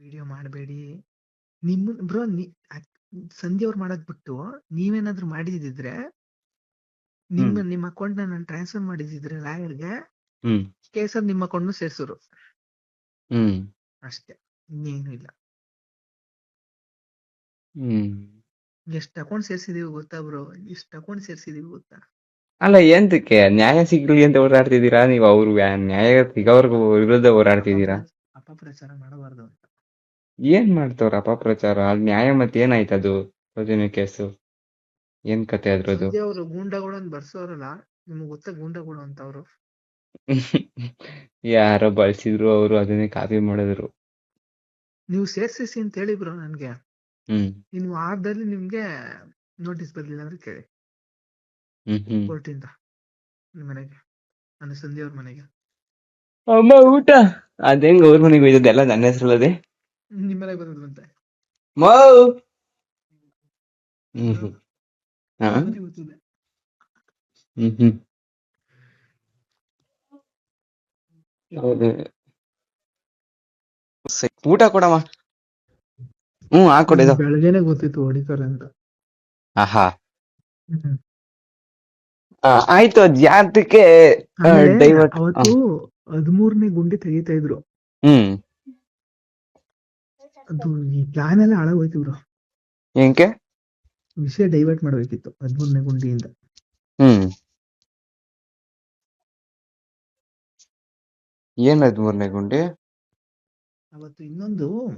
Video ಮಾಡಬೇಡಿ. ನಿಮ್ಮ bro ಸಂಧ್ಯಾ ಅವ್ರು ಮಾಡೋದ್ ಬಿಟ್ಟು ನೀವೇನಾದ್ರೂ ಮಾಡಿದಿದ್ರೆ ನಿಮ್ಮ. ನಿಮ್ಮ ಅಕೌಂಟ್ ನಾನು ಟ್ರಾನ್ಸ್ಫರ್ ಮಾಡಿದಿದ್ರೆ ಲಾಯರ್ಗೆ ಕೇಸಲ್ಲಿ ನಿಮ್ಮ ಅಕೌಂಟ್ ಸೇರ್ಸೋರು. ಅಷ್ಟೇ ಇನ್ನೇನು ಇಲ್ಲ. ಎಷ್ಟು ಅಕೌಂಟ್ ಸೇರ್ಸಿದೀವಿ ಗೊತ್ತಾ ಬ್ರೋ ಎಷ್ಟು ಅಕೌಂಟ್ ಸೇರ್ಸಿದೀವಿ ಗೊತ್ತಾ? ಅಲ್ಲ ಎಂತಕ್ಕೆ ನ್ಯಾಯ ಸಿಗ್ಲಿ ಅಂತ ಓಡಾಡ್ತಿದ್ದೀರಾ ನೀವು ಅವ್ರು? ನ್ಯಾಯ ಸಿಗೋರ್ಗು ವಿರುದ್ಧ ಓಡಾಡ್ತಿದ್ದೀರಾ ಅಪಪ್ರಚಾರ ಮಾಡಬಾರ್ದು ಅಂತ. ಏನ್ ಮಾಡ್ತವ್ರ? ಅಪಪ್ರಚಾರ ಅಲ್ಲಿ ನ್ಯಾಯ ಮತ್ತೆ ಏನಾಯ್ತು ಅದು? ಸೌಜನ್ಯ ಕೇಸು. ಏನ್ ಕತೆ ಅದ್ರದ್ದು? ಅವರು ಗೂಂಡಾಗಳು ಅಂತ ಬರ್ಸೋರಲ್ಲ? ನಿಮ್ಗೆ ಗೊತ್ತಾ ಗುಂಡಗಳು ಅಂತ ಅವರು? ಯಾರೋ ಬಳಸಿದ್ರು ಅವರು ಅದನ್ನೇ ಕಾಪಿ ಮಾಡಿದ್ರು. ನೀವು ಸೇರ್ಸಿಸಿ ಅಂತ ಹೇಳಿ ಬ್ರೋ ನನ್ಗೆ. ಇನ್ನು ವಾರದಲ್ಲಿ ನಿಮ್ಗೆ ನೋಟಿಸ್ ಬರ್ಲಿಲ್ಲ ಅಂದ್ರೆ ಕೇಳಿ. ಕೋರ್ಟಿಂದ. ನಿಮ್ ಮನೆಗೆ. ನನ್ನ ಅವ್ರ ಮನೆಗೆ. ಅಮ್ಮ ಊಟ! ಅದ್ ಅವ್ರ ಮನೆಗೆ ಒಯ್ದದ್ದೆಲ್ಲ ನನ್ನ ಹೆಸರಲ್ಲದೆ? ನಿಮ್ಮ ಬಂದಿದ್ವಂತೆ ಊಟ ಕೊಡಮ್ಮ. ಹ್ಮ್ ಹಾಕೊಡಿದ ಬೆಳಗ್ಗೆನೆ ಗೊತ್ತಿತ್ತು ಹೊಡಿತಾರೆ ಅಂತ. ಆಹಾ. ಆಯ್ತು ಜಾತಕ್ಕೆ ಹದಿಮೂರನೇ ಗುಂಡಿ ತೆಗಿತಾ ಇದ್ರು. ಹ್ಮ್. ಅದು ಈ ಪ್ಲಾನ್ ಎಲ್ಲ ಹಾಳಾಗೋಯ್ತು ಬ್ರೋ ಏನಕ್ಕೆ ವಿಷಯ ಡೈವರ್ಟ್ ಮಾಡಬೇಕಿತ್ತು ಹದಿಮೂರನೇ ಗುಂಡಿಯಿಂದ. ಹ್ಮ್. ಏನ್ ಹದಿಮೂರನೇ ಗುಂಡಿ? ಅವತ್ತು ಇನ್ನೊಂದು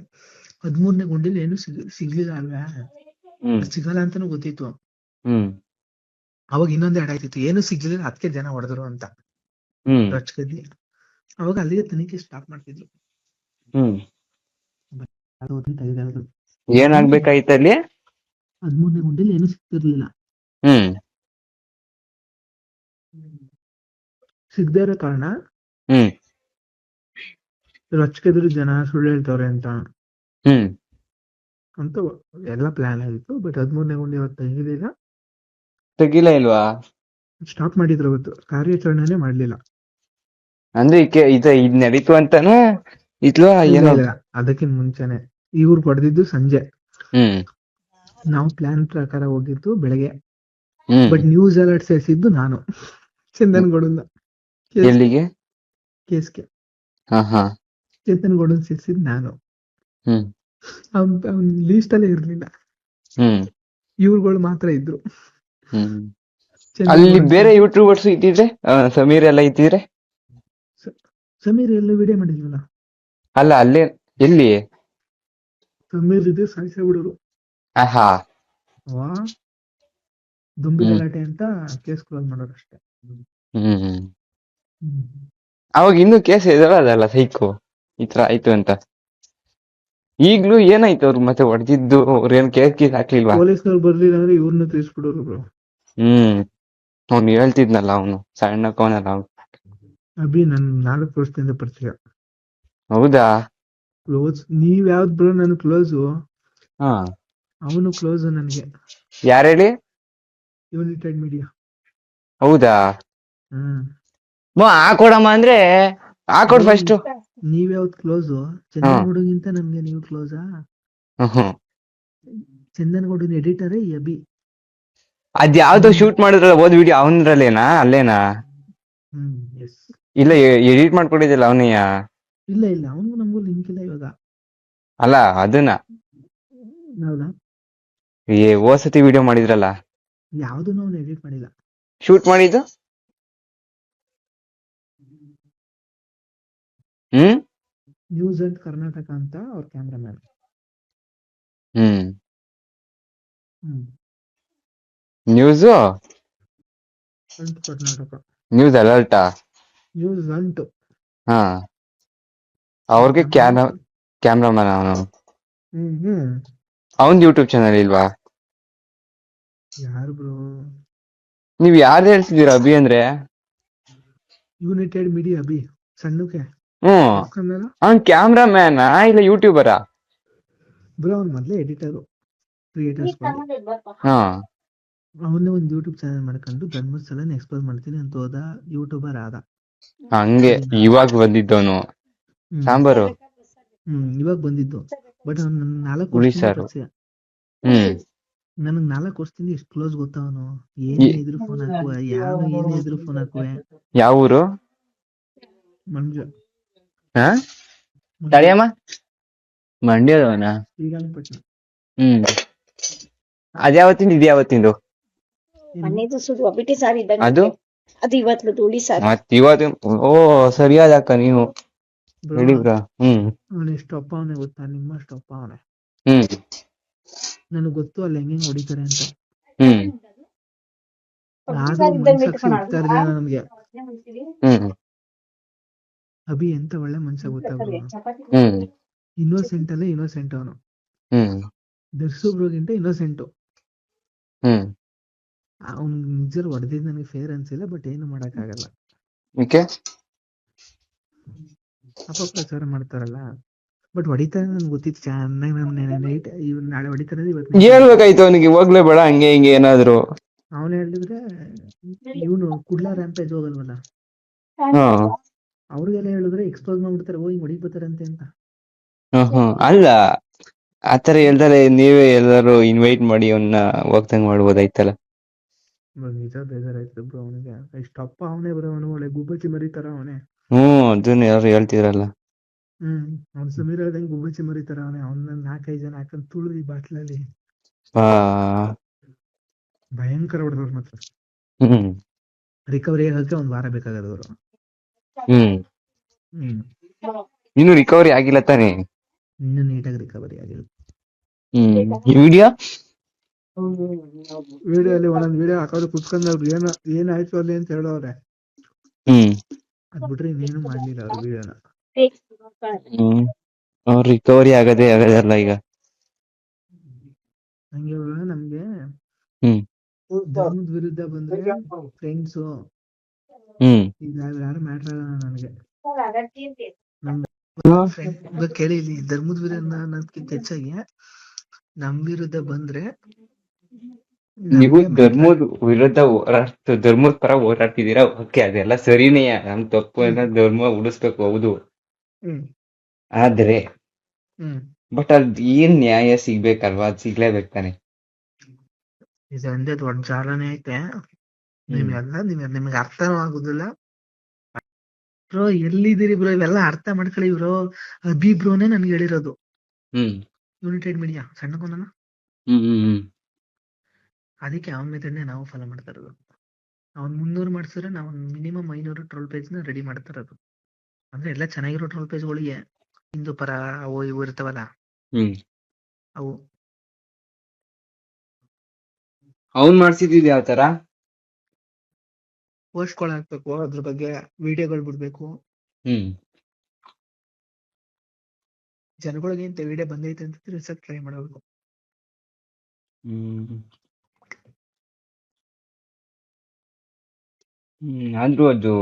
ಹದಿಮೂರನೇ ಗುಂಡಿಲಿ ಏನು ಸಿಗ್ ಸಿಗ್ಲಿಲ್ಲ ಅಲ್ವಾ? ಸಿಗಲ್ಲ ಅಂತಾನು ಗೊತ್ತಿತ್ತು. ಹ್ಮ್. ಅವಾಗ ಇನ್ನೊಂದು ಎರಡ್ ಆಯ್ತಿತ್ತು ಏನು ಸಿಗ್ಲಿಲ್ಲ ಅದಕ್ಕೆ ಜನ ಹೊಡೆದ್ರು ಅಂತ. ಹ್ಮ್. ರೊಚ್ಕದ್ದಿ ಅವಾಗ ಅಲ್ಲಿಗೆ ತನಿಖೆ ಸ್ಟಾಪ್ ಮಾಡ್ತಿದ್ರು. ಹ್ಮ್. ಏನಾಗ್ಬೇಕಾಯ್ತು ಅಲ್ಲಿ? ಹದಿಮೂರನೇ ಗುಂಡಿಲಿ ಏನು ಸಿಗ್ತಿರ್ಲಿಲ್ಲ. ಹ್ಮ್. ಸಿಗದೇ ಇರೋ ಕಾರಣ ಹ್ಮ್. ರೊಚ್ಕದ್ರು ಜನ ಸುಳ್ಳು ಹೇಳ್ತವ್ರೆ ಅಂತ. ಹ್ಮ್. ಅಂತ ಎಲ್ಲ ಪ್ಲಾನ್ ಆಗಿತ್ತು ಬಟ್ ಹದಿಮೂರನೇ ಗುಂಡಿ ಇವತ್ತು ತೆಗಿಲಿಲ್ಲ ತೆಗಿಲ ಇಲ್ವಾ? ಸ್ಟಾಪ್ ಮಾಡಿದ್ರು ಅವತ್ತು. ಕಾರ್ಯಾಚರಣೆನೇ ಮಾಡ್ಲಿಲ್ಲ. ಅಂದ್ರೆ ಇದು ಇದು ಇದ್ ನಡೀತು ಅಂತಾನು ಇತ್ವಾ ಇಲ್ಲ, ಏನೋ ಇಲ್ಲ, ಅದಕ್ಕಿಂತ ಮುಂಚೆನೆ. ಇವ್ರು ಹೊಡೆದಿದ್ದು ಸಂಜೆ. ನಾವು ಪ್ಲಾನ್ ಪ್ರಕಾರ ಹೋಗಿದ್ದು ಬೆಳಗ್ಗೆ. ಬಟ್ ನ್ಯೂಸ್ ಅಲರ್ಟ್ ಸೇರಿಸಿದ್ದು ನಾನು. ಚಂದನ್ ಗೌಡನ್ನ ಎಲ್ಲಿಗೆ? ಕೇಸ್ಗೆ ಚೇತನ್ ಗೌಡನ್ ಸೇರಿಸಿದ್ ನಾನು. ಅವ್ನ್ ಲೀಸ್ಟ್ ಅಲ್ಲೇ ಇರ್ಲಿಲ್ಲ. ಇವ್ರುಗಳು ಮಾತ್ರ ಇದ್ರು. ಅಲ್ಲಿ ಬೇರೆ ಯೂಟ್ಯೂಬರ್ಸ್ ಇದ್ದಿದ್ರೆ ಸಮೀರ್ ಎಲ್ಲ ಇದ್ದಿದ್ರೆ? ಸಮೀರ್ ಎಲ್ಲ ವಿಡಿಯೋ ಮಾಡಿದ್ವಲ್ಲ ಅಲ್ಲ ಅಲ್ಲೇ ಎಲ್ಲಿ ಇದೆ ಸಾಯಿಸ ಬಿಡೋರು. ದುಂಬಿ. ಗಲಾಟೆ ಅಂತ ಕೇಸ್ ಕ್ಲೋಸ್ ಮಾಡೋರು ಅಷ್ಟೇ. ಅವಾಗ ಇನ್ನು ಕೇಸ್ ಅದಲ್ಲ ಸೈಕು? ಈ ತರ ಆಯ್ತು ಅಂತ. ಈಗ್ಲೂ ಏನಾಯ್ತು ಅವ್ರು ಮತ್ತೆ ಹೊಡೆದಿದ್ದು? ಅವ್ರ ಏನ್ ಕೇಸ್ ಕೇಸ್ ಹಾಕ್ಲಿಲ್ವಾ? ಪೊಲೀಸ್ನವ್ರು ಬರ್ಲಿಲ್ಲ ಅಂದ್ರೆ ಇವ್ರನ್ನ ತಿಳಿಸ್ಬಿಡೋರು ಬ್ರೋ. ಹ್ಮ್. ಅವ್ನು ಹೇಳ್ತಿದ್ನಲ್ಲ ಅವನು ಸಣ್ಣ ಕೋನಲ್ಲ ಅವ್ನು. ಅಭಿ ನನ್ ನಾಲ್ಕು ವರ್ಷದಿಂದ ಪರಿಚಯ. ಹೌದಾ? ಕ್ಲೋಸ್ ನೀವ್ ಯಾವ್ದು ಬ್ರೋ ನನ್ ಕ್ಲೋಸ್ ಹಾ. ಅವನು ಕ್ಲೋಸ್ ನನಗೆ. ಯಾರು ಹೇಳಿ? ಯುನೈಟೆಡ್ ಮೀಡಿಯಾ ಹೌದಾ? ಹ್ಮ್. ಮೋ ಹಾಕೊಡಮ್ಮ ಅಂದ್ರೆ ಹಾಕೊಡ್ ಫಸ್ಟ್ ನೀವ್ ಯಾವ್ದು ಕ್ಲೋಸ್ ಚಂದನ್ ಗೌಡಗಿಂತ ನಮ್ಗೆ ನೀವು ಕ್ಲೋಸಾ ಚಂದನ್ ಗೌಡನ್ ಎಡಿಟರ್ ಎಬಿ. ಅದ್ ಯಾವ್ದೋ ಶೂಟ್ ಮಾಡಿದ್ರಲ್ಲ ಓದ್ ವಿಡಿಯೋ ಅವನ್ರಲ್ಲೇನಾ ಅಲ್ಲೇನಾ? ಹ್ಮ್ ಎಸ್ ಇಲ್ಲ ಎಡಿಟ್ ಮಾಡ್ಕೊಂಡಿದ್ದಿಲ್ಲ ಅವನಯ್ಯ ಇಲ್ಲ ಇಲ್ಲ. ಅವನಿಗೂ ನಮಗೂ ಲಿಂಕ್ ಇಲ್ಲ ಇವಾಗ. ಅಲ್ಲ ಅದನ್ನ. ಹೌದಾ? ಏ ಓಸತಿ ಸತಿ ವಿಡಿಯೋ ಮಾಡಿದ್ರಲ್ಲ? ಯಾವುದು ನಾವು ಎಡಿಟ್ ಮಾಡಿಲ್ಲ. ಶೂಟ್ ಮಾಡಿದ್ದು? ಹ್ಮ್? ನ್ಯೂಸ್ ಅಂತ ಕರ್ನಾಟಕ ಅಂತ ಅವ್ರ ಕ್ಯಾಮ್ರಾಮ್ಯಾನ್ ಹ್ಮ್. ಹ್ಮ್. ನ್ಯೂಸ್ ಅಂಟ್ ಕರ್ನಾಟಕ ನ್ಯೂಸ್ ಅಲರ್ಟಾ ನ್ಯೂಸ್ ಅಂಟು ಹಾ. ಅವ್ರಿಗೆ ಕ್ಯಾನ ಕ್ಯಾಮ್ರಾಮನ್ ಅವನು. ಹ್ಮ್ ಹ್ಮ್. ಅವನ್ ಯೂಟ್ಯೂಬ್ ಚಾನಲ್ ಇಲ್ವಾ? ಯಾರು ಬ್ರೋ ನೀವ್ ಯಾರು ಹೇಳ್ತಿದ್ದೀರಾ ಅಭಿ ಅಂದ್ರೆ? ಯುನೈಟೆಡ್ ಮೀಡಿಯಾ ಅಭಿ ಸಣ್ಣಕ್ಕೆ. ಹ್ಮ್ ಅವ್ನ್ ಕ್ಯಾಮ್ರಾಮ್ಯಾನ್ ಇಲ್ಲ ಯೂಟ್ಯೂಬರಾ ಬ್ರೋ ಅವ್ನ್ ಮೊದ್ಲೇ ಎಡಿಟರು ಕ್ರಿಯೇಟರ್ಸ್ ಹಾ. ಅವನೇ ಒಂದು ಯೂಟ್ಯೂಬ್ ಚಾನಲ್ ಮಾಡ್ಕೊಂಡು ಧರ್ಮಸ್ಥಳನ ಎಕ್ಸ್ಪ್ಲೋರ್ ಮಾಡ್ತೀನಿ ಅಂತ ಹೋದ ಯೂಟ್ಯೂಬರ್ ಆದ. ಹಂಗೆ ಇವಾಗ ಬಂದಿದ್ದವನು. ಸಾಂಬಾರು. ಹ್ಮ್ ಇವಾಗ ಬಂದಿದ್ದು. ಬಟ್ ಅವ್ನು ನಾಲ್ಕು ಹುಳಿ ಸಾರು. ಹ್ಮ್. ನನಗ್ ನಾಲ್ಕು ವರ್ಷದಿಂದ ಎಷ್ಟು ಕ್ಲೋಸ್ ಗೊತ್ತವನು? ಏನೇ ಇದ್ರು ಫೋನ್ ಹಾಕುವ ಯಾವ ಏನೇ ಇದ್ರು ಫೋನ್ ಹಾಕುವೆ. ಯಾವ ಊರು? ಮಂಜ ಹಾ? ತಡಿಯಮ್ಮ ಮಂಡ್ಯದವನ ಶ್ರೀರಂಗಪಟ್ಟಣ. ಹ್ಮ್. ಅದ್ಯಾವತ್ತಿಂದ ಇದ್ಯಾವತ್ತಿಂದು? ಮನೆದು ಸುಡು ಒಬ್ಬಿಟ್ಟು ಸಾರಿ ಇದ್ದಂಗೆ. ಅದು? ಅದು ಇವತ್ತು ಹುಳಿ ಸಾರು. ಮತ್ತೆ ಇವತ್ತು ಓ ಸರಿಯಾದ ಅಕ್ಕ ನೀವು. ಅವನು ಅಪ್ಪ ಅವನೇ ಗೊತ್ತಾ? ನಿಮ್ಮ ಅಪ್ಪ ಅವನೇ. ನನಗ್ ಗೊತ್ತು ಅಲ್ಲಿ ಹೆಂಗ್ ಹೊಡಿತಾರೆ ಅಂತ. ನಮ್ಗೆ. ಅಭಿ ಎಂತ ಒಳ್ಳೆ ಮನ್ಸ ಗೊತ್ತಾ ಹ್ಮ್. ಇನ್ನೋಸೆಂಟ್ ಅಲ್ಲೇ ಇನ್ನೋಸೆಂಟ್ ಅವನು. ದರ್ಶಬ್ರಿಗಿಂತ ಇನ್ನೋಸೆಂಟ್ ಅವ್ನ್ ನಿಜ ಹೊಡೆದಿದ್ ನನಗೆ ಫೇರ್ ಅನ್ಸಿಲ್ಲ ಬಟ್ ಏನು ಮಾಡಕ್ ಆಗಲ್ಲ ಅಪಪ್ರಚಾರ ಮಾಡ್ತಾರಲ್ಲ. ಬಟ್ ಹೊಡಿತಾರೆ ನನ್ಗೆ ಗೊತ್ತಿತ್ತು ಚೆನ್ನಾಗಿ ನಾನು ನೈಟ್ ಇವ್ ನಾಳೆ ಹೊಡಿತಾರೆ ಇವತ್ತು ಹೇಳ್ಬೇಕಾಯ್ತು ಅವನಿಗೆ ಹೋಗ್ಲೇ ಬೇಡ ಹಂಗೆ ಹಿಂಗೆ ಏನಾದ್ರು. ಅವನು ಹೇಳಿದ್ರೆ ಇವನು ಕುಡ್ಲ ರ್ಯಾಂಪೇಜ್ ಹೋಗಲ್ವಲ್ಲ. ಅವ್ರಿಗೆಲ್ಲ ಹೇಳಿದ್ರೆ ಎಕ್ಸ್ಪೋಸ್ ಮಾಡ್ಬಿಡ್ತಾರೆ ಹೋಗಿ ಹಿಂಗ್ ಹೊಡಿಬೋತಾರಂತೆ ಅಂತ. ಹ್ಮ್ ಅಲ್ಲ ಆತರ ಹೇಳ್ತಾರೆ ನೀವೇ ಎಲ್ಲರೂ ಇನ್ವೈಟ್ ಮಾಡಿ ಅವನ್ನ ಹೋಗ್ದಂಗ್ ಮಾಡ್ಬೋದಾಯ್ತಲ್ಲ. ನಿಜ ಬೇಜಾರಾಯ್ತು ಬ್ರೋ ಅವನಿಗೆ. ಇಷ್ಟಪ್ಪ ಅವನೇ ಬರೋ ಅವನು ಒಳ್ಳೆ ಗುಬ್ಬಚ್ಚಿ ಮರಿತಾರ ಅವನೇ. ಹ್ಮ್ ಅದನ್ನ ಯಾರು ಹೇಳ್ತಿದ್ರಲ್ಲ. ಹ್ಮ್ ಅವ್ನ್ ಸಮೀರ್ ಹೇಳ್ದಂಗೆ ಗುಬ್ಬಚ್ಚಿ ಮರಿತಾರ ಅವನೇ. ಅವ್ನ ನಾಲ್ಕೈದು ಜನ ಹಾಕೊಂಡ್ ತುಳಿದು ಬಾಟ್ಲಲ್ಲಿ. ಆ ಭಯಂಕರ ಹೊಡೆದವ್ರು ಮಾತ್ರ. ಹ್ಮ್. ರಿಕವರಿ ಆಗಕ್ಕೆ ಒಂದ್ ವಾರ ಬೇಕಾಗದವ್ರು. ಹ್ಮ್. ಹ್ಮ್. ಇನ್ನು ರಿಕವರಿ ಆಗಿಲ್ಲ ತಾನೇ? ಇನ್ನು ನೀಟಾಗಿ ರಿಕವರಿ ಆಗಿಲ್ಲ. ಹ್ಮ್. ಈ ವಿಡಿಯೋ ವಿಡಿಯೋ ಅಲ್ಲಿ ಒಂದೊಂದ್ ವಿಡಿಯೋ ಹಾಕೋದು ಕುತ್ಕೊಂಡವ್ರು ಏನ ಏನಾಯ್ತು ಅಲ್ಲಿ ಅಂತ ಹೇಳೋರೆ ಹ್ಮ್. ಅದ್ ಬಿಟ್ರೆ ಇನ್ನೇನು ಮಾಡ್ಲಿಲ್ಲ ಅವ್ರ ವಿಡಿಯೋನ. ಹ್ಮ್. ಅವ್ರ ರಿಕವರಿ ಆಗದೆ ಆಗದಲ್ಲ ಈಗ. ಹಂಗೆ ಇವಾಗ ನಮ್ಗೆ ಹ್ಮ್. ಧರ್ಮದ ವಿರುದ್ಧ ಬಂದ್ರೆ ಫ್ರೆಂಡ್ಸ್ ಹ್ಮ್. ಈಗ ಯಾರು ಮ್ಯಾಟರ್ ಆಗಲ್ಲ ನನಗೆ. ಇವಾಗ ಕೇಳಿ ಇಲ್ಲಿ ಧರ್ಮದ ವಿರುದ್ಧ ಅನ್ನೋದಕ್ಕಿಂತ ಹೆಚ್ಚಾಗಿ ನಮ್ ವಿರುದ್ಧ ಬಂದ್ರೆ ನೀವು ಧರ್ಮದ ವಿರುದ್ಧ ಹೋರಾಡ್ತ ಧರ್ಮದ ಪರ ಹೋರಾಡ್ತಿದ್ದೀರಾ? ಓಕೆ ಅದೆಲ್ಲ ಸರಿನೇ. ನಮ್ ತಪ್ಪು ಏನ ಧರ್ಮ ಉಳಿಸ್ಬೇಕು ಹೌದು. ಹ್ಮ್. ಆದ್ರೆ ಹ್ಮ್. ಬಟ್ ಅದ್ ಏನ್ ನ್ಯಾಯ ಸಿಗ್ಬೇಕಲ್ವಾ? ಅದ್ ಸಿಗ್ಲೇಬೇಕು ತಾನೆ. ಇದು ಒಂದೇ ದೊಡ್ಡ ಜಾಲನೆ ಐತೆ. ನೀವೆಲ್ಲ ನೀವ್ ನಿಮ್ಗೆ ಅರ್ಥನೂ ಆಗುದಿಲ್ಲ ಬ್ರೋ ಎಲ್ಲಿದ್ದೀರಿ ಬ್ರೋ? ಇವೆಲ್ಲ ಅರ್ಥ ಮಾಡ್ಕೊಳ್ಳಿ ಬ್ರೋ. ಅಭಿ ಬ್ರೋನೇ ನನ್ಗೆ ಹೇಳಿರೋದು. ಹ್ಮ್. ಯುನೈಟೆಡ್ ಮೀಡಿಯಾ ಸಣ್ಣಕೊಂದನ ಹ್ಮ್ ಹ್ಮ್ ಹ್ಮ್. ಅದಕ್ಕೆ ಅವನ ಮೆಥಡ್ನೇ ನಾವು ಫಾಲೋ ಮಾಡ್ತಾ ಇರೋದು. ಅವ್ನು ಮುನ್ನೂರು ಮಾಡಿಸಿದ್ರೆ ನಾವು ಮಿನಿಮಮ್ ಐನೂರು ಟ್ರೋಲ್ ಪೇಜ್ನ ರೆಡಿ ಮಾಡ್ತಾ ಇರೋದು. ಅಂದ್ರೆ ಎಲ್ಲ ಚೆನ್ನಾಗಿರೋ ಟ್ರೋಲ್ ಪೇಜ್ಗಳಿಗೆ ಹಿಂದೂ ಪರ ಅವು ಇವು ಇರ್ತಾವಲ್ಲ? ಅವು. ಅವ್ನು ಮಾಡ್ಸಿದ್ದು ಯಾವ ತರ? ಪೋಸ್ಟ್ಗಳು ಹಾಕ್ಬೇಕು ಅದ್ರ ಬಗ್ಗೆ ವಿಡಿಯೋಗಳು ಬಿಡ್ಬೇಕು. ಹ್ಮ್. ಜನಗಳಿಗೆ ಇಂಥ ವಿಡಿಯೋ ಬಂದೈತೆ ಅಂತ ತಿಳಿಸಕ್ ಟ್ರೈ ಮಾಡಬೇಕು ಹ್ಮ್ ಆದ್ರೂ ಅದು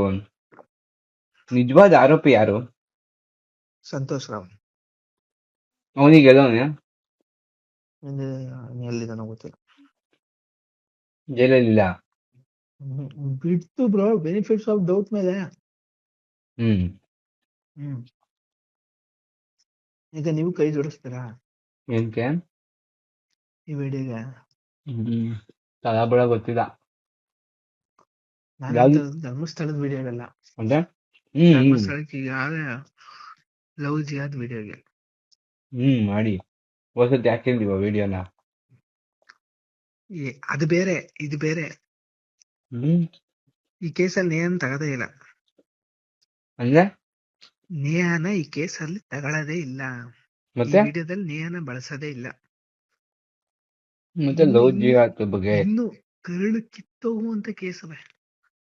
ನಿಜವಾದ ಆರೋಪಿ ಯಾರು? ಸಂತೋಷ್ ರಾವ್. ಅವನಿಗೆ ಗೆಲ್ಲವನೆ ಹಿಂದೆ ಎಲ್ಲಿದಾನೋ ಗೊತ್ತಿಲ್ಲ. ಜೈಲಲ್ಲಿಲ್ಲ ಹ್ಮ್. ಬಿಡ್ತು ಬ್ರೋ ಬೆನಿಫಿಟ್ಸ್ ಆಫ್ ಡೌಟ್ ಮೇಲೆ. ಹ್ಮ್. ಹ್ಮ್. ಈಗ ನೀವು ಕೈ ಜೋಡಿಸ್ತೀರಾ? ಯಾಕೆ ಈ ವಿಡಿಯೋಗೆ ಹ್ಮ್ ತಳಬಳ ಗೊತ್ತಿಲ್ಲ. ನಾನು ಧರ್ಮಸ್ಥಳದ ವಿಡಿಯೋಗಲ್ಲ ಅಂದ್ರೆ ಧರ್ಮಸ್ಥಳಕ್ಕೆ ಈಗ ಲವ್ ವಿಡಿಯೋ ವಿಡಿಯೋಗೆ ಹ್ಮ್ ಮಾಡಿ. ಹೊಸದ್ ಹಾಕಿಲ್ದಿವ ವಿಡಿಯೋನ ಅದು ಬೇರೆ ಇದು ಬೇರೆ. ಹ್ಮ್. ಈ ಕೇಸಲ್ಲಿ ನೇಹನ್ ತಗದೇ ಇಲ್ಲ. ಅಂದ್ರೆ? ನೇಹನ ಈ ಕೇಸಲ್ಲಿ ತಗೊಳ್ಳೋದೇ ಇಲ್ಲ. ಮತ್ತೆ? ವಿಡಿಯೋದಲ್ಲಿ ನೇಹನ ಬಳಸೋದೇ ಇಲ್ಲ. ಮತ್ತೆ ಲವ್ ಜಿಯಾದ ಬಗ್ಗೆ? ಇನ್ನು ಕರುಳು ಕಿತ್ತೋಗುವಂತ ಕೇಸವೆ.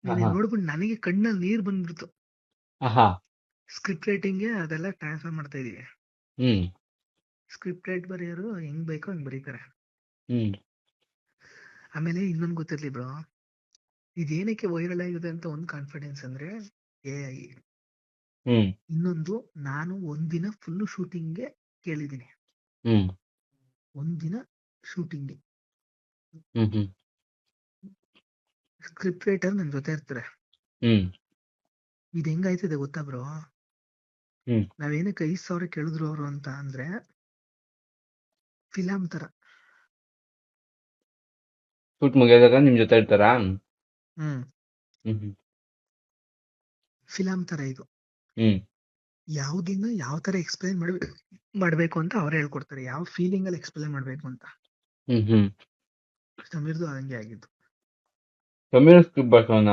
ನೋಡ್ಬಿಟ್ಟು ನನಗೆ ಕಣ್ಣಲ್ಲಿ ನೀರ್ ಬಂದ್ಬಿಡ್ತು. ಸ್ಕ್ರಿಪ್ಟ್ ರೈಟಿಂಗ್ ಅದೆಲ್ಲ ಟ್ರಾನ್ಸ್ಫರ್ ಮಾಡ್ತಾ ಇದೀವಿ. ಹ್ಮ್. ಸ್ಕ್ರಿಪ್ಟ್ ರೈಟ್ ಬರೆಯೋರು ಹೆಂಗ್ ಬೇಕೋ ಹಂಗ್ ಬರೀತಾರೆ. ಹ್ಮ್. ಆಮೇಲೆ ಇನ್ನೊಂದ್ ಗೊತ್ತಿರ್ಲಿ ಬ್ರೋ. ಇದೇನಕ್ಕೆ ವೈರಲ್ ಆಗಿದೆ ಅಂತ ಒಂದ್ ಕಾನ್ಫಿಡೆನ್ಸ್ ಅಂದ್ರೆ ಎ ಐ ಇನ್ನೊಂದು ನಾನು ಒಂದಿನ ಫುಲ್ ಶೂಟಿಂಗ್ಗೆ ಕೇಳಿದೀನಿ ಹ್ಮ್. ಒಂದಿನ ಶೂಟಿಂಗ್ ಸ್ಕ್ರಿಪ್ಟ್ ರೈಟರ್ ನನ್ ಜೊತೆ ಇರ್ತಾರೆ. ಇದು ಹೆಂಗಾಯ್ತದೆ ಗೊತ್ತಾ ಬ್ರೋ. ನಾವೇನಕ್ಕೆ ಐದ್ ಸಾವಿರ ಕೇಳಿದ್ರು ಅವರು ಅಂತ ಅಂದ್ರೆ ಫಿಲಮ್ ತರ. ಶೂಟ್ ಮುಗಿಯೋದಾಗ ನಿಮ್ ಜೊತೆ ಇರ್ತಾರಾ? ಹ್ಮ್. ಫಿಲಮ್ ತರ ಇದು. ಯಾವ್ದಿನ ಯಾವ ತರ ಎಕ್ಸ್ಪ್ಲೈನ್ ಮಾಡ್ಬೇಕು ಮಾಡ್ಬೇಕು ಅಂತ ಅವ್ರು ಹೇಳ್ಕೊಡ್ತಾರೆ. ಯಾವ ಫೀಲಿಂಗ್ ಅಲ್ಲಿ ಎಕ್ಸ್ಪ್ಲೈನ್ ಮಾಡ್ಬೇಕು ಅಂತ. ಹ್ಮ್ ಹ್ಮ್. ಸಮೀರ್ದು ಹಂಗೆ ಆಗಿದ್ದು. ಸಮೀರ್ ಸ್ಕ್ರಿಪ್ಟ್ ಬರ್ಸೋಣ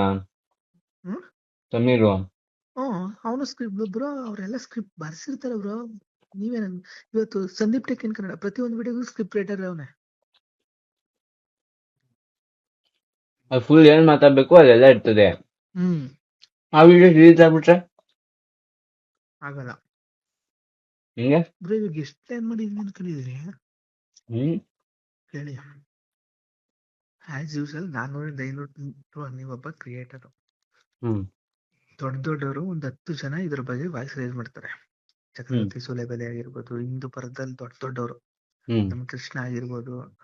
ಹ್ಮ್? ಸಮೀರು ಹ್ಮ್ ಅವನು ಸ್ಕ್ರಿಪ್ಟ್ ಬ್ರೋ ಅವರೆಲ್ಲ ಸ್ಕ್ರಿಪ್ಟ್ ಬರ್ಸಿರ್ತಾರೆ ಬ್ರೋ ನೀವೇನ ಇವತ್ತು ಸಂದೀಪ್ ಟೆಕ್ ಇನ್ ಕನ್ನಡ ಪ್ರತಿ ಪ್ರತಿಯೊಂದು ವಿಡಿಯೋಗೂ ಸ್ಕ್ರಿಪ್ಟ್ ರೈಟರ್ ಅವನೇ. ಅದು ಫುಲ್ ಏನ್ ಮಾತಾಡ್ಬೇಕು ಅದೆಲ್ಲ ಇರ್ತದೆ. ಹ್ಮ್. ಆ ವಿಡಿಯೋ ರಿಲೀಸ್ ಆಗ್ಬಿಟ್ರೆ? ಆಗಲ್ಲ. ಹಿಂಗೆ? ಬ್ರೋ ಇವಾಗ ಎಷ್ಟು ಪ್ಲಾನ್ ಮಾಡಿದ್ವಿ ಅನ್ಕೊಂಡಿದೀನಿ. ಹ್ಮ್. ಹೇಳಿ. ಆಸ್ ಯೂಸಲ್ ನಾನ್ನೂರಿಂದ ಐನೂರು ನೀವೊಬ್ಬ ಕ್ರಿಯೇಟರ್ ದೊಡ್ಡ ದೊಡ್ಡವರು ಒಂದ್ ಹತ್ತು ಜನ ಇದ್ರ ಬಗ್ಗೆ ವಾಯ್ಸ್ ರೈಸ್ ಮಾಡ್ತಾರೆ. ಚಕ್ರವರ್ತಿ ಸುಲೇಬೆಲೆ ಆಗಿರ್ಬೋದು ಹಿಂದೂ ಪರದಲ್ಲಿ ದೊಡ್ಡ ದೊಡ್ಡವರು. ನಮ್ಮ ಕೃಷ್ಣ ಆಗಿರ್ಬೋದು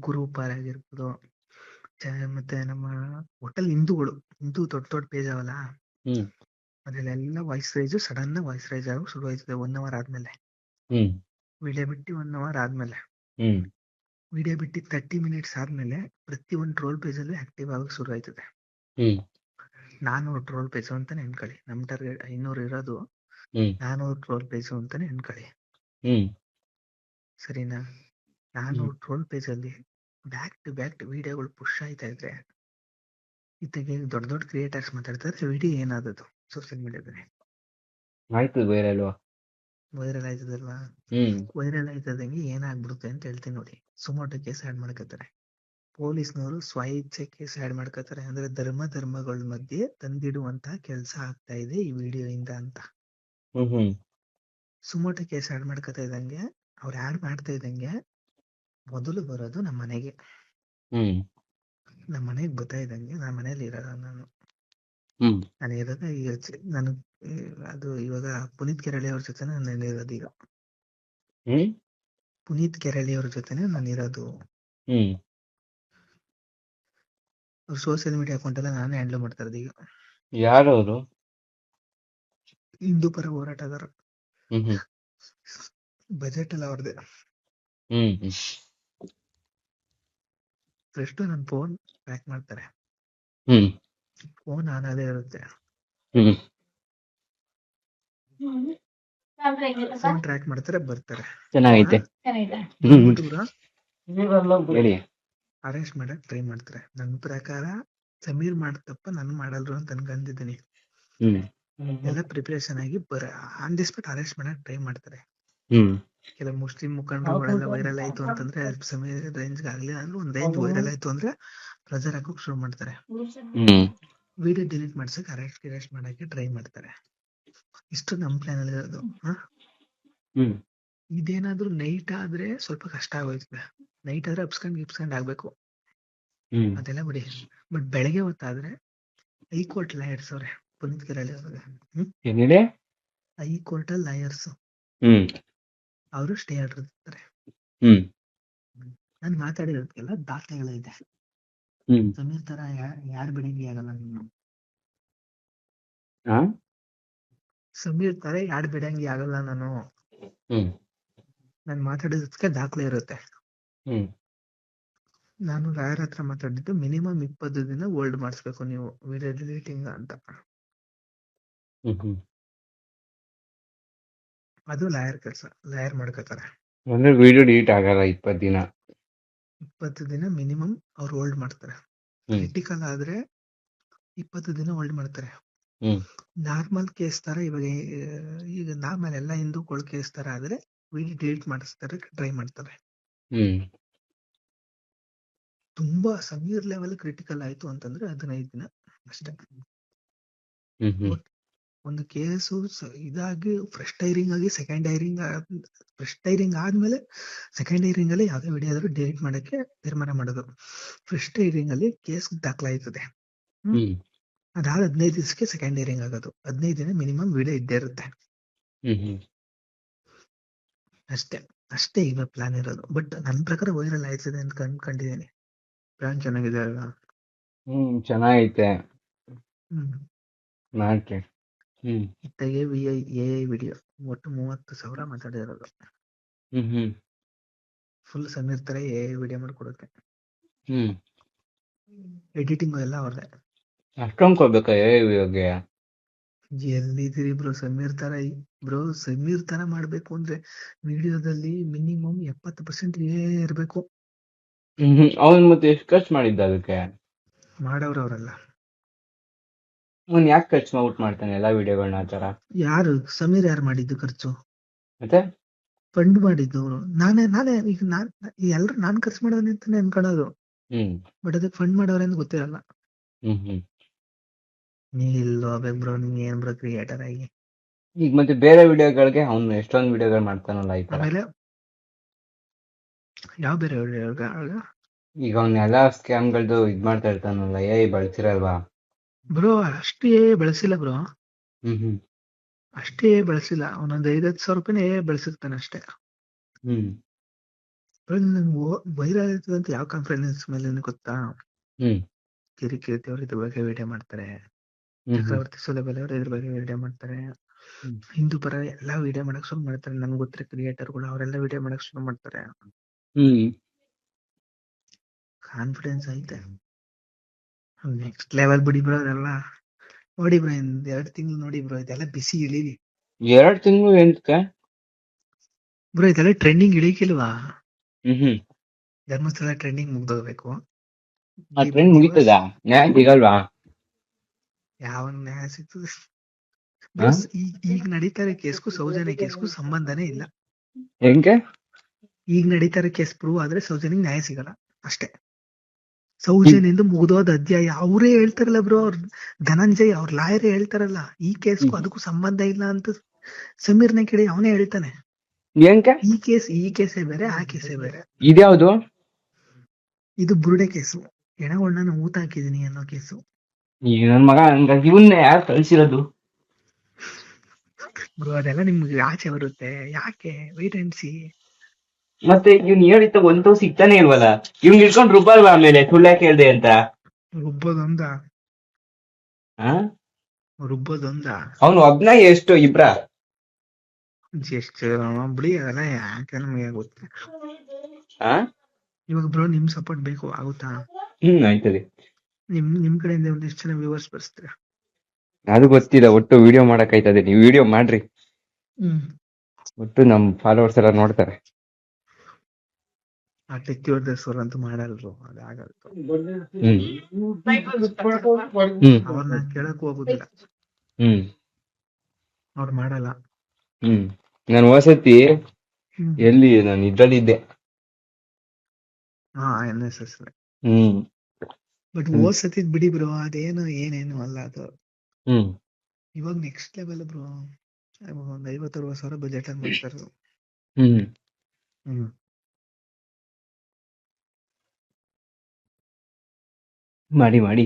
ಗುರುಪಾರ್ ಆಗಿರ್ಬೋದು ಚ- ಮತ್ತೆ ನಮ್ಮ ಹೋಟೆಲ್ ಹಿಂದೂಗಳು ಹಿಂದೂ ದೊಡ್ಡ ದೊಡ್ಡ ಪೇಜ್ ಅವಲ್ಲ. ಅದ್ರಲ್ಲೆಲ್ಲ voice raise sudden voice raise ಆಗೋ ಶುರು ಆಯ್ತದೆ ಒನ್ ಅವರ್ ಆದ್ಮೇಲೆ ವಿಳೆ ಬಿಟ್ಟಿ ಒನ್ ಅವರ್ ಆದ್ಮೇಲೆ. ಹ್ಮ್. ವಿಡಿಯೋ ಬಿಟ್ಟು ತರ್ಟಿ ಮಿನಿಟ್ಸ್ ಆದ್ಮೇಲೆ ಪ್ರತಿ ಒಂದು ಟ್ರೋಲ್ ಪೇಜ್ ಅಲ್ಲೂ ಆಕ್ಟಿವ್ ಆಗಕ್ಕೆ ಶುರು ಆಯ್ತದೆ. ನಾನೂರು ಟ್ರೋಲ್ ಪೇಜ್ ಅಂತಾನೆ ಅನ್ಕೊಳ್ಳಿ. ನಮ್ ಟಾರ್ಗೆಟ್ ಐನೂರು ಇರೋದು ನಾನು ನಾನೂರು ಟ್ರೋಲ್ ಪೇಜ್ ಅಂತಾನೆ ಅನ್ಕೊಳ್ಳಿ. ಸರಿನಾ? ನಾನು ಟ್ರೋಲ್ ಪೇಜ್ ಅಲ್ಲಿ ಬ್ಯಾಕ್ ಟು ಬ್ಯಾಕ್ ವಿಡಿಯೋಗಳು ಪುಷ್ ಆಯ್ತಾ ಇದ್ರೆ ಇತ್ತಗೆ ದೊಡ್ಡ ದೊಡ್ಡ ಕ್ರಿಯೇಟರ್ಸ್ ಮಾತಾಡ್ತಾರೆ ವಿಡಿಯೋ ಏನಾದದು ಸೋಷಿಯಲ್ ಮೀಡಿಯಾದಲ್ಲಿ ಆಯ್ತು ವೈರಲ್ ವೈರಲ್ ಆಯ್ತದಲ್ವಾ? ವೈರಲ್ ಆಯ್ತದಂಗೆ ಏನಾಗ್ಬಿಡುತ್ತೆ ಅಂತ ಹೇಳ್ತೀನಿ ನೋಡಿ. ಸುಮೋಟೋ ಕೇಸ್ ಆಡ್ ಮಾಡ್ಕೋತಾರೆ. ಪೊಲೀಸ್ನವರು ಸ್ವ ಇಚ್ಛೆ ಕೇಸ್ ಆಡ್ ಮಾಡ್ಕೋತಾರೆ. ಅಂದ್ರೆ ಧರ್ಮ ಧರ್ಮಗಳ ಮಧ್ಯೆ ತಂದಿಡುವಂತಹ ಕೆಲಸ ಆಗ್ತಾ ಇದೆ ಈ ವಿಡಿಯೋ ಇಂದ ಅಂತ ಸುಮೋಟೋ ಕೇಸ್ ಆಡ್ ಮಾಡ್ಕೋತಾ ಇದ್ದಂಗೆ ಅವ್ರು ಆಡ್ ಮಾಡ್ತಾ ಇದ್ದಂಗೆ ಮೊದಲು ಬರೋದು ನಮ್ಮ ಮನೆಗೆ. ಹ್ಮ್. ನಮ್ಮ ಮನೆಗೆ ಬರ್ತಾ ಇದ್ದಂಗೆ ನಮ್ಮ ಮನೇಲಿ ಇರೋದ ನಾನು. ನಾನು ಇರೋದ ಈಗ ನಾನು ಅದು ಇವಾಗ ಪುನೀತ್ ಕೆರಳಿ ಅವ್ರ ಜೊತೆ ನಾನು ಇರೋದು ಈಗ. ಹ್ಮ್? ಪುನೀತ್ ಕೆರಳಿ ಅವ್ರ ಜೊತೆನೆ ನಾನು ಇರೋದು ಸೋಷಿಯಲ್ ಮೀಡಿಯಾ ಅಕೌಂಟ್ ಎಲ್ಲ ನಾನೇ ಹ್ಯಾಂಡಲ್ ಮಾಡ್ತಾ ಇರೋದು ಈಗ. ಯಾರವರು ಹಿಂದೂ ಪರ ಹೋರಾಟಗಾರ. ಬಜೆಟ್ ಎಲ್ಲ ಅವ್ರದೇ. ಫಸ್ಟ್ ನನ್ನ ಫೋನ್ ಪ್ಯಾಕ್ ಮಾಡ್ತಾರೆ. ಹ್ಮ್. ಫೋನ್ ಆನ್ ಆಗೇ ಇರುತ್ತೆ. ಫೋನ್ ಟ್ರ್ಯಾಕ್ ಮಾಡ್ತಾರೆ ಬರ್ತಾರೆ. ಚೆನ್ನಾಗೈತೆ. ಹೇಳಿ. ಅರೆಸ್ಟ್ ಮಾಡಕ್ ಟ್ರೈ ಮಾಡ್ತಾರೆ. ನನ್ ಪ್ರಕಾರ ಸಮೀರ್ ಮಾಡ್ತಪ್ಪ ನಾನು ಮಾಡಲ್ರು ಅಂತ ಅನ್ಕೊಂಡಿದ್ದೀನಿ ಹ್ಮ್. ಎಲ್ಲ ಪ್ರಿಪರೇಷನ್ ಆಗಿ ಬರ ಆನ್ ದಿ ಸ್ಪಾಟ್ ಅರೆಸ್ಟ್ ಮಾಡಕ್ ಟ್ರೈ ಮಾಡ್ತಾರೆ. ಹ್ಮ್. ಕೆಲವು ಮುಸ್ಲಿಂ ಮುಖಂಡರುಗಳೆಲ್ಲ ವೈರಲ್ ಆಯ್ತು ಅಂತಂದ್ರೆ ಸಮೀರ್ ರೇಂಜ್ ಆಗ್ಲಿಲ್ಲ ಅಂದ್ರೆ ಒಂದ್ ರೇಂಜ್ ವೈರಲ್ ಆಯ್ತು ಅಂದ್ರೆ ಪ್ರಜರ್ ಹಾಕೋಕ್ ಶುರು ಮಾಡ್ತಾರೆ. ವಿಡಿಯೋ ಡಿಲೀಟ್ ಮಾಡ್ಸಕ್ ಅರೆಸ್ಟ್ ಗಿರೆಸ್ಟ್ ಮಾಡಕ್ಕೆ ಟ್ರೈ ಮಾಡ್ತಾರೆ. ಇಷ್ಟು ನಮ್ ಪ್ಲಾನ್ ಅಲ್ಲಿ ಇರೋದು. ಹ? ಹ್ಮ್. ಇದೇನಾದ್ರೂ ನೈಟ್ ಆದ್ರೆ ಸ್ವಲ್ಪ ಕಷ್ಟ ಆಗೋಯ್ತದೆ. ನೈಟ್ ಆದ್ರೆ ಅಪ್ಸ್ಕೊಂಡ್ ಗಿಪ್ಸ್ಕೊಂಡ್ ಆಗ್ಬೇಕು. ಹ್ಮ್. ಅದೆಲ್ಲ ಬಿಡಿ. ಬಟ್ ಬೆಳಗ್ಗೆ ಹೊತ್ತಾದ್ರೆ ಹೈಕೋರ್ಟ್ ಲಾಯರ್ಸ್ ಅವ್ರೆ ಪುನೀತ್ ಕಿರಳಿ ಅವ್ರಿಗೆ. ಹೈಕೋರ್ಟ್ ಅಲ್ಲಿ ಲಾಯರ್ಸ್ ಹ್ಮ್. ಅವರು ಸ್ಟೇ ಆರ್ಡರ್ ಇರ್ತಾರೆ. ಹ್ಮ್. ನಾನು ಮಾತಾಡಿರೋದಕ್ಕೆಲ್ಲ ದಾಖಲೆಗಳಿದೆ ಸಮೀರ್ ತರ ಯಾರು ಬಿಡಂಗಿ ಆಗಲ್ಲ ನೀನು ಹಾ ಸಮೀರ್ ತರ ಯಾಡ್ ಬಿಡಂಗಿ ಆಗಲ್ಲ ನಾನು. ನಾನು ಮಾತಾಡಿದಕ್ಕೆ ದಾಖಲೆ ಇರುತ್ತೆ. ನಾನು ರಾಯರ್ ಹತ್ರ ಮಾತಾಡಿದ್ದು ಮಿನಿಮಮ್ ಇಪ್ಪತ್ತು ದಿನ ಹೋಲ್ಡ್ ಮಾಡಿಸ್ಬೇಕು ನೀವು ವಿಡಿಯೋ ಡಿಲೀಟಿಂಗ್ ಅಂತ. ಅದು ಲಾಯರ್ ಕೆಲಸ ಲಾಯರ್ ಮಾಡ್ಕೋತಾರೆ. ಅಂದ್ರೆ ವಿಡಿಯೋ ಡಿಲೀಟ್ ಆಗಲ್ಲ ಇಪ್ಪತ್ ದಿನ? ಇಪ್ಪತ್ತು ದಿನ ಮಿನಿಮಮ್ ಅವ್ರು ಹೋಲ್ಡ್ ಮಾಡ್ತಾರೆ. ಕ್ರಿಟಿಕಲ್ ಆದ್ರೆ ಇಪ್ಪತ್ತು ದಿನ ಹೋಲ್ಡ್ ಮಾಡ್ತಾರೆ. ನಾರ್ಮಲ್ ಕೇಸ್ ತರ ಇವಾಗ ಈಗ ನಾರ್ಮಲ್ ಎಲ್ಲ ಹಿಂದೂಗಳು ಕೇಸ್ ತರ ಆದ್ರೆ ವಿಡಿಯೋ ಡಿಲೀಟ್ ಮಾಡಿಸ್ತಾರೆ ಟ್ರೈ ಮಾಡ್ತಾರೆ. ತುಂಬಾ ಸಮೀರ್ ಲೆವೆಲ್ ಕ್ರಿಟಿಕಲ್ ಆಯ್ತು ಅಂತಂದ್ರೆ ಹದಿನೈದು ದಿನ ಅಷ್ಟೇ. ಒಂದು ಕೇಸು ಇದಾಗಿ ಫ್ರೆಶ್ ಟೈರಿಂಗ್ ಆಗಿ ಸೆಕೆಂಡ್ ಹೈರಿಂಗ್ ಫ್ರೆಶ್ ಟೈರಿಂಗ್ ಆದ್ಮೇಲೆ ಸೆಕೆಂಡ್ ಹೈರಿಂಗ್ ಅಲ್ಲಿ ಯಾವ್ದೇ ವಿಡಿಯೋ ಆದ್ರೂ ಡಿಲೀಟ್ ಮಾಡಕ್ಕೆ ತೀರ್ಮಾನ ಮಾಡೋದು. ಫ್ರೆಶ್ ಟೈರಿಂಗ್ ಅಲ್ಲಿ ಕೇಸ್ ದಾಖಲಾಯ್ತದೆ. ಹ್ಮ್. ಅದಾದ ಹದಿನೈದು ದಿವಸಕ್ಕೆ ಸೆಕೆಂಡ್ ಇಯರಿಂಗ್ ಆಗೋದು. ಹದಿನೈದು ದಿನ ಮಿನಿಮಮ್ ವಿಡಿಯೋ ಇದ್ದೇ ಇರುತ್ತೆ. ಅಷ್ಟೇ ಅಷ್ಟೇ ಈಗ ಪ್ಲಾನ್ ಇರೋದು. ಬಟ್ ನನ್ನ ಪ್ರಕಾರ ವೈರಲ್ ಆಯ್ತದೆ ಅಂತ ಕಂಡ್ಕೊಂಡಿದ್ದೀನಿ ಪ್ಲಾನ್ ಚೆನ್ನಾಗಿದೆ ಅಲ್ವಾ ಹ್ಮ್ ಚೆನ್ನಾಗೈತೆ. ಹ್ಮ್. ಇತ್ತಾಗೆ V I A I video ಒಟ್ಟು ಮೂವತ್ತು ಸಾವಿರ ಮಾತಾಡಿರೋದು. ಹ್ಮ್ ಫುಲ್ ಸಮೀರ್ ತರ ಎ ಐ ವಿಡಿಯೋ ಮಾಡ್ಕೊಡುತ್ತೆ ಹ್ಮ್. ಎಡಿಟಿಂಗ್ ಎಲ್ಲ ಅವ್ರದೇ. ಅಷ್ಟೊಂದ್ ಕೊಡ್ಬೇಕಾ ಇವಾಗೆ ಎಲ್ಲಿದ್ದೀರಿ ಬ್ರೋ ಸಮೀರ್ ತರ ಬ್ರೋ ಸಮೀರ್ ತರ ಮಾಡ್ಬೇಕು ಅಂದ್ರೆ ವಿಡಿಯೋದಲ್ಲಿ ಮಿನಿಮಮ್ ಎಪ್ಪತ್ ಪರ್ಸೆಂಟ್ ಇರ್ಬೇಕು ಅವನ್ ಹ್ಮ್ ಅವ್ನ್ ಮತ್ತೆ ಎಷ್ಟ್ ಖರ್ಚು ಮಾಡಿದ್ದ ಅದಕ್ಕೆ ಮಾಡೋರು ಅವರಲ್ಲ ಅವ್ನ್ ಯಾಕೆ ಖರ್ಚು ಮಾಡ್ಬಿಟ್ಟು ಮಾಡ್ತಾನೆ ಎಲ್ಲಾ ವಿಡಿಯೋಗಳನ್ನ ಆತರ ಯಾರು ಸಮೀರ್ ಯಾರು ಮಾಡಿದ್ದು ಖರ್ಚು ಮತ್ತೆ ಫಂಡ್ ಮಾಡಿದ್ದು ಅವರು ನಾನೇ ನಾನೇ ಈಗ ನಾನ್ ಎಲ್ರು ನಾನ್ ಖರ್ಚು ಮಾಡೋ ಅಂತಾನೆ ಅನ್ಕೊಳ್ಳೋದು ಹ್ಮ್ ಬಟ್ ಅದಕ್ಕೆ ಫಂಡ್ ಮಾಡೋರೇನು ಗೊತ್ತಿರಲ್ಲ ಹ್ಮ್ ಹ್ಮ್ ನೀ ಇಲ್ಲೋ ಹೋಗ್ಬೇಕು ಬ್ರೋ ನಿಂಗೆ ಏನ್ ಬ್ರೋ ಕ್ರಿಯೇಟರ್ ಆಗಿ? ಈಗ ಮತ್ತೆ ಬೇರೆ ವಿಡಿಯೋಗಳಿಗೆ ಅವ್ನು ಎಷ್ಟೊಂದು ವಿಡಿಯೋಗಳು ಮಾಡ್ತಾನಲ್ಲ ಈ ತರ. ಆಮೇಲೆ? ಯಾವ ಬೇರೆ ಆಗ? ಈಗ ಅವ್ನ ಎಲ್ಲಾ ಸ್ಕ್ಯಾಮ್ಗಳ್ದು ಇದ್ ಮಾಡ್ತಾ ಇರ್ತಾನಲ್ಲ ಏ ಬಳಸಿರಲ್ವಾ? ಬ್ರೋ ಅಷ್ಟೇ ಬಳಸಿಲ್ಲ ಬ್ರೋ ಹ್ಮ್ ಹ್ಮ್. ಅಷ್ಟೇ ಬಳಸಿಲ್ಲ. ಅವನೊಂದ್ ಐದತ್ತು ಸಾವಿರ ರೂಪಾಯಿನೇ ಬಳಸಿರ್ತಾನೆ ಅಷ್ಟೇ. ಹ್ಮ್. ವೈರಲ್ ಆಯ್ತದೆ ಅಂತ ಯಾವ ಕಾನ್ಫಿಡೆನ್ಸ್ ಮೇಲೆ ಗೊತ್ತಾ? ಹ್ಮ್. ಕಿರಿ ಅವ್ರ ಇದ್ರ ಬಗ್ಗೆ ವಿಡಿಯೋ ಮಾಡ್ತಾರೆ. ಚಕ್ರವರ್ತಿ ಅವರು ಇದ್ರ ಬಗ್ಗೆ ವಿಡಿಯೋ ಮಾಡ್ತಾರೆ. ಹಿಂದೂ ಪರ ಎಲ್ಲಾ ವಿಡಿಯೋ ಮಾಡಕ್ ಶುರು ಮಾಡ್ತಾರೆ. ನನ್ಗೆ ಗೊತ್ತಿರೋ ಕ್ರಿಯೇಟರ್ಗಳು ಅವರೆಲ್ಲ ವಿಡಿಯೋ ಮಾಡಕ್ ಶುರು ಮಾಡ್ತಾರೆ. ಕಾನ್ಫಿಡೆನ್ಸ್ ಐತೆ. ನೆಕ್ಸ್ಟ್ ಲೆವೆಲ್ ಬಿಡಿ ಬ್ರೋ ಅದೆಲ್ಲ. ನೋಡಿ ಬ್ರೋ ಇಂದ ಎರಡ್ ತಿಂಗಳು ನೋಡಿ ಬ್ರೋ ಇದೆಲ್ಲ ಬಿಸಿ ಇಳಿಲಿ ಎರಡ್ ತಿಂಗಳು ಎಂತಕ ಬ್ರೋ ಇದೆಲ್ಲ ಟ್ರೆಂಡಿಂಗ್ ಇಳಿಕಿಲ್ವಾ? ಧರ್ಮಸ್ಥಳ ಟ್ರೆಂಡಿಂಗ್ ಮುಗ್ದೋಗ್ಬೇಕು. ಟ್ರೆಂಡ್ ಮುಗಿತದ? ಯಾವ ನ್ಯಾಯ ಸಿಗ್ತದೆ ಈಗ ಈಗ ನಡೀತಾ ಇರೋ ಕೇಸ್ಗೂ ಸೌಜನ್ಯ ಕೇಸ್ಗೂ ಸಂಬಂಧನೇ ಇಲ್ಲ. ಹೆಂಗೆ? ಈಗ ನಡೀತಾರೆ ಕೇಸ್ ಪ್ರೂವ್ ಆದ್ರೆ ಸೌಜನ್ಯಗೆ ನ್ಯಾಯ ಸಿಗಲ್ಲ ಅಷ್ಟೇ. ಸೌಜನ್ಯಂದು ಮುಗಿದೋದ ಅಧ್ಯಾಯ ಅವರೇ ಹೇಳ್ತಾರಲ್ಲ ಬ್ರೋ ಅವ್ರ ಧನಂಜಯ್ ಅವ್ರ ಲಾಯರೇ ಹೇಳ್ತಾರಲ್ಲ ಈ ಕೇಸ್ಗೂ ಅದಕ್ಕೂ ಸಂಬಂಧ ಇಲ್ಲ ಅಂತ ಸಮೀರ್ನ ಕೇಳಿ ಅವನೇ ಹೇಳ್ತಾನೆ. ಹೆಂಗೆ? ಈ ಕೇಸ್ ಈ ಕೇಸೇ ಬೇರೆ ಆ ಕೇಸೇ ಬೇರೆ. ಇದ್ಯಾವುದು? ಇದು ಬುರುಡೆ ಕೇಸು ಹೆಣಗಳನ್ನ ನಾನು ಊತ ಹಾಕಿದೀನಿ ಅನ್ನೋ ಕೇಸು ಈ ನನ್ ಮಗ ಹಂಗಾಗಿ ಇವನ್ನ ಯಾರು ಕಳ್ಸಿರೋದು? ಬ್ರೋ ಅದೆಲ್ಲ ನಿಮ್ಗೆ ಆಚೆ ಬರುತ್ತೆ. ಯಾಕೆ? ವೈಟ್ ಅಂಡ್ ಸಿ ಮತ್ತೆ ಇವ್ನ್ ಹೇಳಿದ್ದ ಒಂದು ಸಿಗ್ತಾನೆ ಇಲ್ವಲ್ಲ? ಇವ್ನ್ ಇಟ್ಕೊಂಡ್ ರುಬ್ಬಲ್ವಾ ಆಮೇಲೆ? ಸುಳ್ಳ ಕೇಳ್ದೆ ಅಂತ? ರುಬ್ಬೋದೊಂದ? ಆ? ರುಬ್ಬೋದೊಂದ? ಅವ್ನು ಒಬ್ನ ಎಷ್ಟು ಇಬ್ರ? ಎಷ್ಟು ಬಿಡಿ ಅದೆಲ್ಲ ಯಾಕೆ ನಮಗೆ ಗೊತ್ತ ಆ? ಇವಾಗ ಬ್ರೋ ನಿಮ್ ಸಪೋರ್ಟ್ ಬೇಕು ಆಗುತ್ತಾ? ಹ್ಮ್ ಆಯ್ತದೆ. ನಿಮ್ ನಿಮ್ ಕಡೆಯಿಂದ ಒಂದಿಷ್ಟು ಜನ ವ್ಯೂವರ್ಸ್ ಬರ್ಸ್ತೀರ ಅದು ಗೊತ್ತಿಲ್ಲ ಒಟ್ಟು ವಿಡಿಯೋ ಮಾಡಕ್ ಆಯ್ತದೆ ನೀವು ವಿಡಿಯೋ ಮಾಡ್ರಿ. ಹ್ಮ್. ಒಟ್ಟು ನಮ್ ಫಾಲೋವರ್ಸ್ ಎಲ್ಲ ನೋಡ್ತಾರೆ. ಆ ಟೆಕ್ಕಿವರ್ಧಸ್ವರ್ ಅಂತೂ ಮಾಡಲ್ರು ಅದಾಗಲ್ಲ ಹ್ಮ್ ಹ್ಮ್. ಅವ್ರನ್ನ ಕೇಳಕ್ ಹೋಗುದಿಲ್ಲ. ಹ್ಮ್. ಅವ್ರು ಮಾಡಲ್ಲ. ಹ್ಮ್. ನಾನು ವಸತಿ ಹ್ಮ್. ಎಲ್ಲಿ ನಾನು ಇದ್ರಲ್ಲಿದ್ದೆ. ಹಾ ಎನ್ ಎಸ್ ಎಸ್ ಹ್ಮ್. ಬಟ್. ಹೋದ್ ಸತಿ ಬಿಡಿ ಬ್ರೋ ಅದೇನು ಏನೇನು ಅಲ್ಲ ಅದು. ಇವಾಗ ನೆಕ್ಸ್ಟ್ ಲೆವೆಲ್ ಬ್ರೋ ಒಂದ್ ಐವತ್ತು ಅರವತ್ತು ಸಾವಿರ ಬಜೆಟ್ ಅಲ್ಲಿ ಮಾಡ್ತಾರೆ. ಮಾಡಿ ಮಾಡಿ.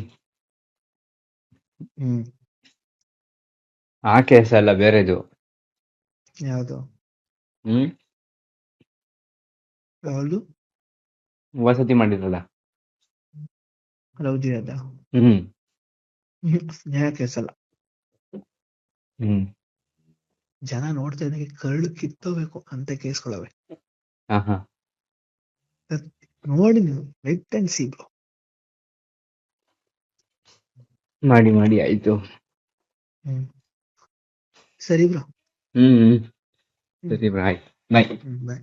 ಆ ಕೇಸ್ ಅಲ್ಲ ಬೇರೆದು. ಯಾವುದು? ಹ್ಮ್. ಯಾವ್ದು? ವಸತಿ ಮಾಡಿದ್ರಲ್ಲ? ರೌದಿ ಅದ ಹ್ಮ್ ನ್ಯಾಯ ಕೇಸಲ್ಲ ಹ್ಮ್ ಜನ ನೋಡ್ತಾ ಇದ್ದಂಗೆ ಕಳ್ಳು ಕಿತ್ತೋಬೇಕು ಅಂತ ಕೇಸ್ಗಳವೆ ಹಾ ಹಾ ನೋಡಿ ನೀವು ವೆಟ್ ಅಂಡ್ ಸಿ ಬ್ರೋ ಮಾಡಿ ಮಾಡಿ ಆಯ್ತು ಹ್ಮ್ ಸರಿ ಬ್ರೋ ಹ್ಮ್ ಹ್ಮ್ ಸರಿ ಬಾಯ್ ಬಾಯ್ ಹ್ಮ್ ಬಾಯ್